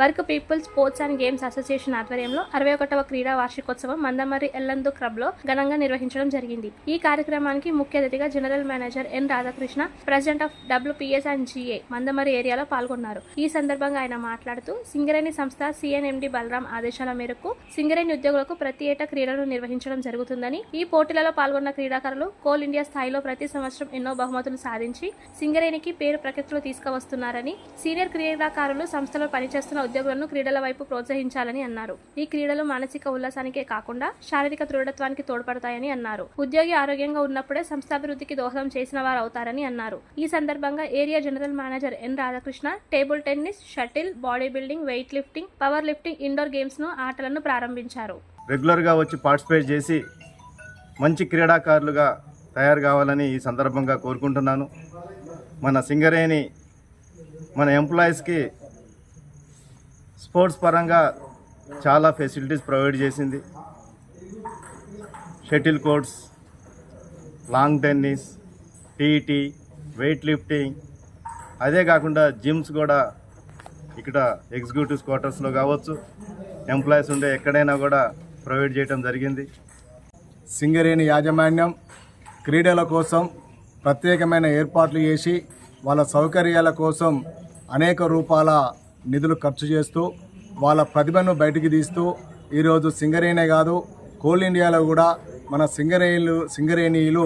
Work people sports and games association ఆధ్వర్యంలో అరవై ఒకటవ క్రీడా వార్షికోత్సవం మందమర్రి ఎల్లందు క్లబ్లో ఘనంగా నిర్వహించడం జరిగింది. ఈ కార్యక్రమానికి ముఖ్య అతిథిగా general manager N Radhakrishna president of WPS and GA Mandamarri ఏరియాలో పాల్గొన్నారు. ఈ సందర్భంగా ఆయన మాట్లాడుతూ సింగరేణి సంస్థ సిఎన్ఎండి బలరాం ఆదేశాల మేరకు సింగరేణి ఉద్యోగులకు ప్రతి ఏటా క్రీడలను నిర్వహించడం జరుగుతుందని ఈ పోటీలలో పాల్గొన్న క్రీడాకారులు కోల్ ఇండియా స్థాయిలో ప్రతి సంవత్సరం ఎన్నో బహుమతులు సాధించి సింగరేణికి పేరు ప్రఖ్యాతులు తీసుకువస్తున్నారని సీనియర్ క్రీడాకారులు సంస్థలో పనిచేస్తున్న ఉద్యోగులను క్రీడల వైపు ప్రోత్సహించాలని అన్నారు. ఈ క్రీడలు మానసిక ఉల్లాసానికే కాకుండా శారీరక దృఢత్వానికి తోడ్పడతాయని అన్నారు. ఉద్యోగి ఆరోగ్యంగా ఉన్నప్పుడే సంస్థాభివృద్ధికి దోహదం చేసిన వారు అవుతారని అన్నారు. ఈ సందర్భంగా area general manager N Radhakrishna table tennis shuttle bodybuilding weightlifting powerlifting indoor గేమ్స్ను ఆటలను ప్రారంభించారు. రెగ్యులర్గా వచ్చి పార్టిసిపేట్ చేసి మంచి క్రీడాకారులుగా తయారు కావాలని ఈ సందర్భంగా కోరుకుంటున్నాను. మన సింగరేణి మన ఎంప్లాయీస్కి స్పోర్ట్స్ పరంగా చాలా ఫెసిలిటీస్ ప్రొవైడ్ చేసింది. Shuttle courts lawn tennis TT weightlifting అదే కాకుండా జిమ్స్ కూడా ఇక్కడ ఎగ్జిక్యూటివ్ క్వార్టర్స్లో కావచ్చు. ఎంప్లాయీస్ ఉండే ఎక్కడైనా కూడా ప్రొవైడ్ చేయడం జరిగింది. సింగరేణి యాజమాన్యం క్రీడల కోసం ప్రత్యేకమైన ఏర్పాట్లు చేసి వాళ్ళ సౌకర్యాల కోసం అనేక రూపాల నిధులు ఖర్చు చేస్తూ వాళ్ళ ప్రతిభను బయటికి తీస్తూ ఈరోజు సింగరేణే కాదు కోల్ ఇండియాలో కూడా మన సింగరేణులు సింగరేణీయులు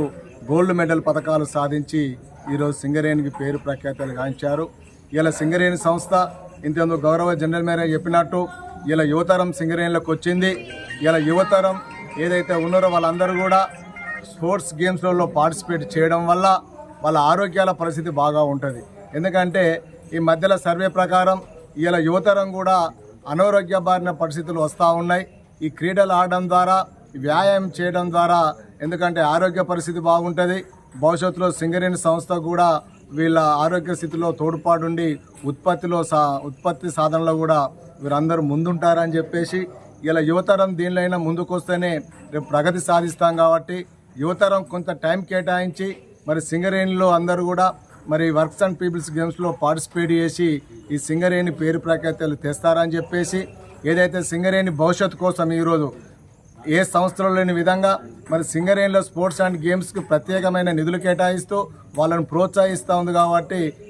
గోల్డ్ మెడల్ పథకాలు సాధించి ఈరోజు సింగరేణికి పేరు ప్రఖ్యాతలు గాంచారు. ఇలా సింగరేణి సంస్థ ఇంతకు గౌరవ జనరల్ మేనేజర్ చెప్పినట్టు ఇలా యువతరం సింగరేణిలోకి వచ్చింది. ఇలా యువతరం ఏదైతే ఉన్నారో వాళ్ళందరూ కూడా స్పోర్ట్స్ గేమ్స్లలో పార్టిసిపేట్ చేయడం వల్ల వాళ్ళ ఆరోగ్యాల పరిస్థితి బాగా ఉంటుంది. ఎందుకంటే ఈ మధ్యలో సర్వే ప్రకారం ఇలా యువతరం కూడా అనారోగ్య బారిన పరిస్థితులు వస్తూ ఉన్నాయి. ఈ క్రీడలు ఆడడం ద్వారా వ్యాయామం చేయడం ద్వారా ఎందుకంటే ఆరోగ్య పరిస్థితి బాగుంటుంది. భవిష్యత్తులో సింగరేణి సంస్థ కూడా వీళ్ళ ఆరోగ్య స్థితిలో తోడ్పాటుండి ఉత్పత్తిలో సా ఉత్పత్తి సాధనలో కూడా వీరందరూ ముందుంటారని చెప్పేసి ఇలా యువతరం దీనిలో ముందుకొస్తేనే రేపు ప్రగతి సాధిస్తాం కాబట్టి యువతరం కొంత టైం కేటాయించి మరి సింగరేణిలో అందరూ కూడా మరి వర్క్స్ అండ్ పీపుల్స్ గేమ్స్లో పార్టిసిపేట్ చేసి ఈ సింగరేణి పేరు ప్రఖ్యాతలు తెస్తారని చెప్పేసి ఏదైతే సింగరేణి భవిష్యత్తు కోసం ఈరోజు ఏ సంస్థలో లేని విధంగా మరి సింగరేణిలో స్పోర్ట్స్ అండ్ గేమ్స్కి ప్రత్యేకమైన నిధులు కేటాయిస్తూ వాళ్ళని ప్రోత్సహిస్తూ ఉంది కాబట్టి